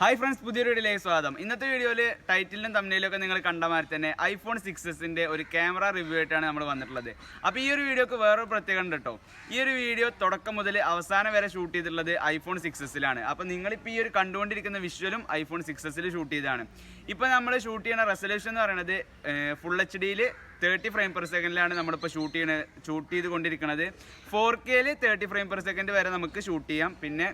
Hi friends പുതിയൊരു വീഡിയോയിലേക്ക് സ്വാഗതം. ഇന്നത്തെ വീഡിയോയിൽ ടൈറ്റിലും തമ്മിലൊക്കെ നിങ്ങൾ കണ്ട മാതിരി തന്നെ ഐഫോൺ സിക്സസിന്റെ ഒരു ക്യാമറ റിവ്യൂ ആയിട്ടാണ് നമ്മൾ വന്നിട്ടുള്ളത്. അപ്പോൾ ഈ ഒരു വീഡിയോക്ക് വേറൊരു പ്രത്യേകത ഉണ്ട് കേട്ടോ ഈ ഒരു വീഡിയോ തുടക്കം മുതൽ അവസാനം വരെ ഷൂട്ട് ചെയ്തിട്ടുള്ളത് ഐഫോൺ സിക്സസിലാണ് അപ്പോൾ നിങ്ങളിപ്പോൾ ഈ ഒരു കണ്ടുകൊണ്ടിരിക്കുന്ന വിഷ്വലും ഐഫോൺ സിക്സസിൽ ഷൂട്ട് ചെയ്തതാണ്. ഇപ്പോൾ നമ്മൾ ഷൂട്ട് ചെയ്യുന്ന റെസൊല്യൂഷൻ എന്ന് പറയുന്നത് ഫുൾ എച്ച് ഡിയിൽ തേർട്ടി ഫ്രെയിം പെർ സെക്കൻഡിലാണ് നമ്മളിപ്പോൾ ഷൂട്ട് ചെയ്യണ ഷൂട്ട് ചെയ്തുകൊണ്ടിരിക്കുന്നത് ഫോർ കെയിൽ തേർട്ടി ഫ്രെയിം പെർ സെക്കൻഡ് വരെ നമുക്ക് ഷൂട്ട് ചെയ്യാം. പിന്നെ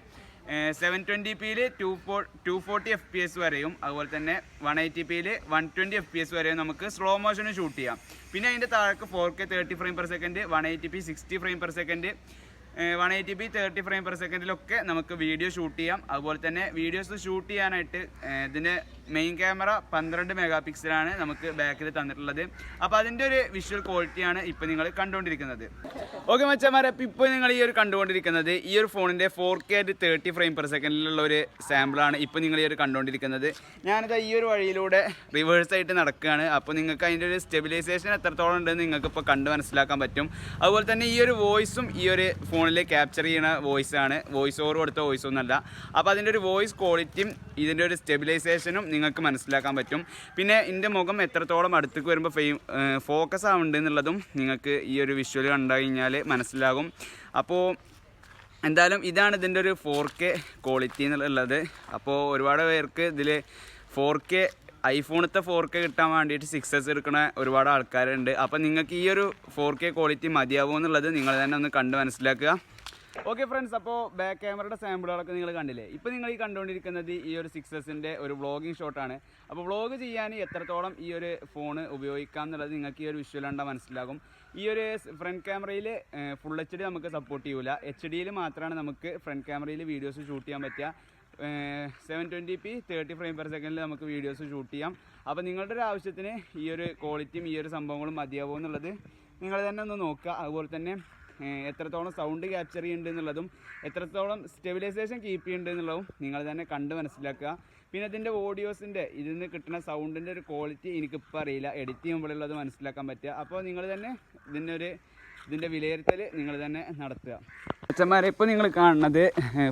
സെവൻ ട്വന്റി പിയിൽ two four two forty F P S വരെയും അതുപോലെ തന്നെ വൺ എയ്റ്റി പിയിൽ one twenty F P S വരെയും നമുക്ക് സ്ലോ മോഷന് ഷൂട്ട് ചെയ്യാം. പിന്നെ അതിന്റെ താഴേക്ക് four K thirty frame per second one eighty P sixty frame per second one eighty P thirty frame per സെക്കൻഡിലൊക്കെ നമുക്ക് വീഡിയോ ഷൂട്ട് ചെയ്യാം. അതുപോലെ തന്നെ വീഡിയോസ് ഷൂട്ട് ചെയ്യാനായിട്ട് ഇതിന് മെയിൻ ക്യാമറ പന്ത്രണ്ട് മെഗാ പിക്സലാണ് നമുക്ക് ബാക്കിൽ തന്നിട്ടുള്ളത്. അപ്പോൾ അതിന്റെ ഒരു വിഷ്വൽ ക്വാളിറ്റിയാണ് ഇപ്പോൾ നിങ്ങൾ കണ്ടുകൊണ്ടിരിക്കുന്നത്. ഓക്കെ മച്ചന്മാരെ അപ്പോൾ ഇപ്പോൾ നിങ്ങൾ ഈ ഒരു കണ്ടുകൊണ്ടിരിക്കുന്നത് ഈ ഒരു ഫോണിന്റെ four K thirty frame per സെക്കൻഡിലുള്ള ഒരു സാമ്പിളാണ് ഇപ്പോൾ നിങ്ങൾ ഈ ഒരു കണ്ടുകൊണ്ടിരിക്കുന്നത്. ഞാനിത് ഈ ഒരു വഴിയിലൂടെ റിവേഴ്സ് ആയിട്ട് നടക്കുകയാണ്. അപ്പോൾ നിങ്ങൾക്ക് അതിന്റെ ഒരു സ്റ്റെബിലൈസേഷൻ എത്രത്തോളം ഉണ്ടെന്ന് നിങ്ങൾക്ക് ഇപ്പോൾ കണ്ട് മനസ്സിലാക്കാൻ പറ്റും. അതുപോലെ തന്നെ ഈ ഒരു വോയിസും ഈ ഒരു ഫോണിൽ ക്യാപ്ചർ ചെയ്യുന്ന വോയിസ് ആണ്. വോയിസ് ഓവർ കൊടുത്ത വോയിസ് ഒന്നല്ല അപ്പോൾ അതിന്റെ ഒരു വോയിസ് ക്വാളിറ്റിയും ഇതിന്റെ ഒരു സ്റ്റെബിലൈസേഷനും നിങ്ങൾക്ക് മനസ്സിലാക്കാൻ പറ്റും. പിന്നെ എന്റെ മുഖം എത്രത്തോളം അടുത്തേക്ക് വരുമ്പോൾ ഫെയിം ഫോക്കസ് ആവുന്നുണ്ട് എന്നുള്ളതും നിങ്ങൾക്ക് ഈ ഒരു വിഷ്വൽ കണ്ടു കഴിഞ്ഞാൽ മനസ്സിലാകും. അപ്പോൾ എന്തായാലും ഇതാണ് ഇതിന്റെ ഒരു ഫോർ കെ ക്വാളിറ്റി എന്നുള്ളത്. അപ്പോൾ ഒരുപാട് പേർക്ക് ഇതിൽ ഫോർ കെ ഐഫോണത്തെ ഫോർ കെ കിട്ടാൻ വേണ്ടിയിട്ട് സിക്സ് എസ് എടുക്കുന്ന ഒരുപാട് ആൾക്കാരുണ്ട്. അപ്പോൾ നിങ്ങൾക്ക് ഈ ഒരു ഫോർ കെ ക്വാളിറ്റി മതിയാവുമോ എന്നുള്ളത് നിങ്ങൾ തന്നെ ഒന്ന് കണ്ട് മനസ്സിലാക്കുക. ഓക്കെ ഫ്രണ്ട്സ് അപ്പോൾ ബാക്ക് ക്യാമറയുടെ സാമ്പിളുകളൊക്കെ നിങ്ങൾ കണ്ടില്ലേ? ഇപ്പോൾ നിങ്ങൾ ഈ കണ്ടുകൊണ്ടിരിക്കുന്നത് ഈ ഒരു സിക്സ് എസിന്റെ ഒരു വ്ളോഗിങ് ഷോട്ടാണ് അപ്പോൾ വ്ളോഗ് ചെയ്യാൻ എത്രത്തോളം ഈ ഒരു ഫോൺ ഉപയോഗിക്കാം എന്നുള്ളത് നിങ്ങൾക്ക് ഈ ഒരു വിഷ്വൽ മനസ്സിലാകും. ഈ ഒരു ഫ്രണ്ട് ക്യാമറയിൽ ഫുൾ എച്ച് ഡി നമുക്ക് സപ്പോർട്ട് ചെയ്യൂല. എച്ച് ഡിയിൽ മാത്രമാണ് നമുക്ക് ഫ്രണ്ട് ക്യാമറയിൽ വീഡിയോസ് ഷൂട്ട് ചെയ്യാൻ പറ്റുക. Seven twenty P thirty frame per സെക്കൻഡിൽ നമുക്ക് വീഡിയോസ് ഷൂട്ട് ചെയ്യാം. അപ്പോൾ നിങ്ങളുടെ ഒരു ആവശ്യത്തിന് ഈ ഒരു ക്വാളിറ്റിയും ഈ ഒരു സംഭവങ്ങളും മതിയാവും എന്നുള്ളത് നിങ്ങൾ തന്നെ ഒന്ന് നോക്കുക. അതുപോലെ തന്നെ എത്രത്തോളം സൗണ്ട് ക്യാപ്ചർ ചെയ്യുന്നുണ്ട് എന്നുള്ളതും എത്രത്തോളം സ്റ്റെബിലൈസേഷൻ കീപ്പ് ചെയ്യുന്നുണ്ട് എന്നുള്ളതും നിങ്ങൾ തന്നെ കണ്ട് മനസ്സിലാക്കുക. പിന്നെ ഇതിന്റെ ഓഡിയോസിന്റെ ഇതിൽ നിന്ന് കിട്ടുന്ന സൗണ്ടിന്റെ ഒരു ക്വാളിറ്റി എനിക്കിപ്പോൾ അറിയില്ല. എഡിറ്റ് ചെയ്യുമ്പോഴുള്ളത് മനസ്സിലാക്കാൻ പറ്റുക. അപ്പോൾ നിങ്ങൾ തന്നെ ഇതിന്റെ ഒരു ഇതിന്റെ വിലയിരുത്തൽ നിങ്ങൾ തന്നെ നടത്തുക. അച്ഛന്മാരെ ഇപ്പോൾ നിങ്ങൾ കാണുന്നത്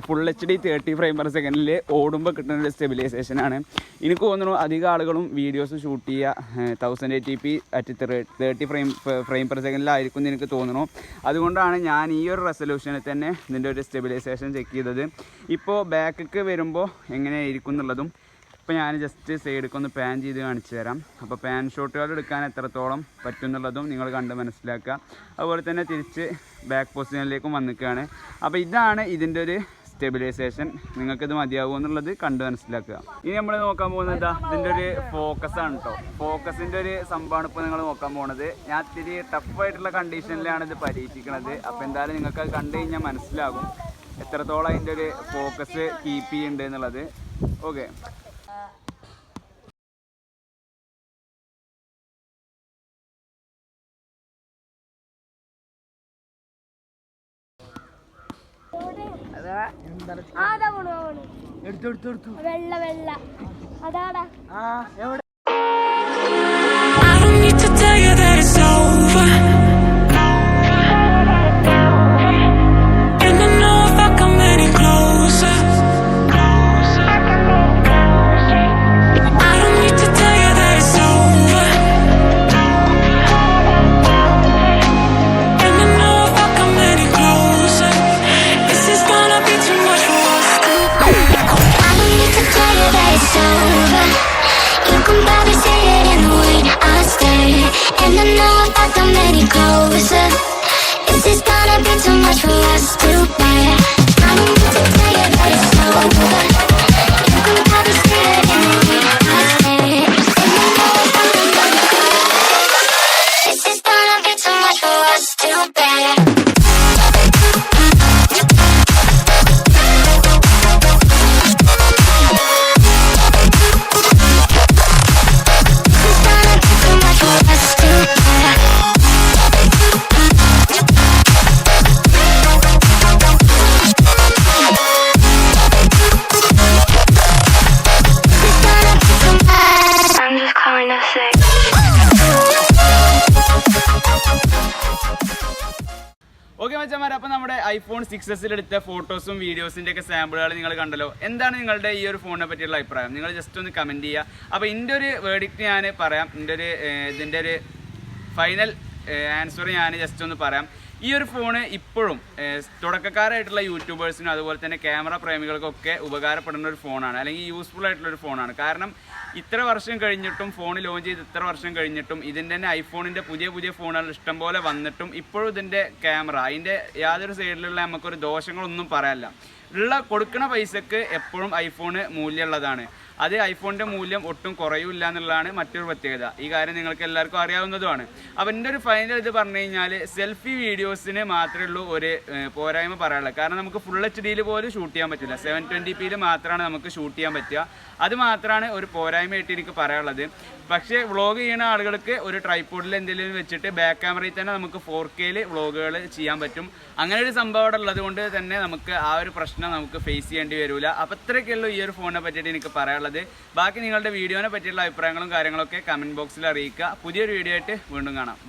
full H D thirty frame per സെക്കൻഡിൽ ഓടുമ്പോൾ കിട്ടുന്ന ഒരു സ്റ്റെബിലൈസേഷനാണ് എനിക്ക് തോന്നുന്നു അധികം ആളുകളും വീഡിയോസ് ഷൂട്ട് ചെയ്യുക thousand eighty P at thirty frame frame per സെക്കൻഡിലായിരിക്കും എന്ന് എനിക്ക് തോന്നുന്നു. അതുകൊണ്ടാണ് ഞാൻ ഈ ഒരു റെസൊല്യൂഷനിൽ തന്നെ ഇതിന്റെ ഒരു സ്റ്റെബിലൈസേഷൻ ചെക്ക് ചെയ്തത്. ഇപ്പോൾ ബാക്കിക്ക് വരുമ്പോൾ എങ്ങനെയായിരിക്കും എന്നുള്ളതും ഇപ്പോൾ ഞാൻ ജസ്റ്റ് സൈഡിലേക്ക് ഒന്ന് പാൻ ചെയ്ത് കാണിച്ചു തരാം. അപ്പോൾ പാൻ ഷോട്ടുകൾ എടുക്കാൻ എത്രത്തോളം പറ്റും എന്നുള്ളതും നിങ്ങൾ കണ്ട് മനസ്സിലാക്കുക. അതുപോലെ തന്നെ തിരിച്ച് ബാക്ക് പൊസിഷനിലേക്കും വന്നിക്കുകയാണ് അപ്പോൾ ഇതാണ് ഇതിന്റെ ഒരു സ്റ്റെബിലൈസേഷൻ നിങ്ങൾക്കിത് മതിയാകുമോ എന്നുള്ളത് കണ്ട് മനസ്സിലാക്കുക. ഇനി നമ്മൾ നോക്കാൻ പോകുന്നത് എന്താ? ഇതിന്റെ ഒരു ഫോക്കസ് ആണ് കേട്ടോ ഫോക്കസിന്റെ ഒരു സംഭവമാണ് ഇപ്പോൾ നിങ്ങൾ നോക്കാൻ പോകുന്നത് ഞാൻ ഇത്തിരി ടഫായിട്ടുള്ള കണ്ടീഷനിലാണ് ഇത് പരീക്ഷിക്കുന്നത് അപ്പോൾ എന്തായാലും നിങ്ങൾക്ക് അത് കണ്ടു കഴിഞ്ഞാൽ മനസ്സിലാകും. എത്രത്തോളം അതിന്റെ ഒരു ഫോക്കസ് കീപ്പ് ചെയ്യുന്നുണ്ട് എന്നുള്ളത്. ഓക്കെ വെള്ള വെള്ള അതാടാ I don't need to tell you that it's over. IPhone six എസിൽ എടുത്ത ഫോട്ടോസും വീഡിയോസിന്റെ ഒക്കെ സാമ്പിളുകൾ നിങ്ങൾ കണ്ടല്ലോ. എന്താണ് നിങ്ങളുടെ ഈ ഒരു ഫോണിനെ പറ്റിയുള്ള അഭിപ്രായം? നിങ്ങൾ ജസ്റ്റ് ഒന്ന് കമന്റ് ചെയ്യുക. അപ്പോൾ ഇതിന്റെ ഒരു വേർഡിക്റ്റ് ഞാൻ പറയാം. ഇതിന്റെ ഒരു ഇതിന്റെ ഒരു ഫൈനൽ ആൻസർ ഞാൻ ജസ്റ്റ് ഒന്ന് പറയാം. ഈ ഒരു ഫോണ് ഇപ്പോഴും തുടക്കക്കാരായിട്ടുള്ള യൂട്യൂബേഴ്സിനും അതുപോലെ തന്നെ ക്യാമറ പ്രേമികൾക്കൊക്കെ ഉപകാരപ്പെടുന്ന ഒരു ഫോണാണ് അല്ലെങ്കിൽ യൂസ്ഫുൾ ആയിട്ടുള്ള ഒരു ഫോണാണ്. കാരണം ഇത്ര വർഷം കഴിഞ്ഞിട്ടും ഫോൺ ലോഞ്ച് ചെയ്ത് ഇത്ര വർഷം കഴിഞ്ഞിട്ടും ഇതിന്റെ തന്നെ ഐഫോണിന്റെ പുതിയ പുതിയ ഫോണുകൾ ഇഷ്ടംപോലെ വന്നിട്ടും ഇപ്പോഴും ഇതിന്റെ ക്യാമറ അതിന്റെ യാതൊരു സൈഡിലുള്ള നമുക്കൊരു ദോഷങ്ങളൊന്നും പറയാനില്ല. ഉള്ള കൊടുക്കുന്ന പൈസക്ക് എപ്പോഴും ഐഫോണ് മൂല്യമുള്ളതാണ്. അത് ഐഫോണിന്റെ മൂല്യം ഒട്ടും കുറയില്ല എന്നുള്ളതാണ് മറ്റൊരു പ്രത്യേകത. ഈ കാര്യം നിങ്ങൾക്ക് എല്ലാവർക്കും അറിയാവുന്നതുമാണ്. അപ്പോൾ എന്റെ ഒരു ഫൈനൽ ഇത് പറഞ്ഞു കഴിഞ്ഞാൽ സെൽഫി വീഡിയോസിന് മാത്രമേ ഉള്ളൂ ഒരു പോരായ്മ പറയാനുള്ളത്. കാരണം നമുക്ക് ഫുൾ എച്ച് ഡിയിൽ പോലും ഷൂട്ട് ചെയ്യാൻ പറ്റില്ല സെവൻ ട്വന്റി പിയിൽ മാത്രമാണ് നമുക്ക് ഷൂട്ട് ചെയ്യാൻ പറ്റുക. അത് മാത്രമാണ് ഒരു പോരായ്മയായിട്ട് എനിക്ക് പറയാനുള്ളത്. പക്ഷേ വ്ളോഗ് ചെയ്യുന്ന ആളുകൾക്ക് ഒരു ട്രൈപ്പോഡിൽ എന്തെങ്കിലും വെച്ചിട്ട് ബാക്ക് ക്യാമറയിൽ തന്നെ നമുക്ക് ഫോർ കെയിൽ വ്ളോഗുകൾ ചെയ്യാൻ പറ്റും. അങ്ങനെ ഒരു സംഭവം അവിടെ ഉള്ളത് കൊണ്ട് തന്നെ നമുക്ക് ആ ഒരു പ്രശ്നം നമുക്ക് ഫേസ് ചെയ്യേണ്ടി വരില്ല അപ്പോൾ ഇത്രയൊക്കെയുള്ളൂ ഈ ഒരു ഫോണിനെ പറ്റിയിട്ട് എനിക്ക് പറയാനുള്ളത്. ബാക്കി നിങ്ങളുടെ വീഡിയോനെ പറ്റിയുള്ള അഭിപ്രായങ്ങളും കാര്യങ്ങളൊക്കെ കമന്റ് ബോക്സിൽ അറിയിക്കുക. പുതിയൊരു വീഡിയോ ആയിട്ട് വീണ്ടും കാണാം.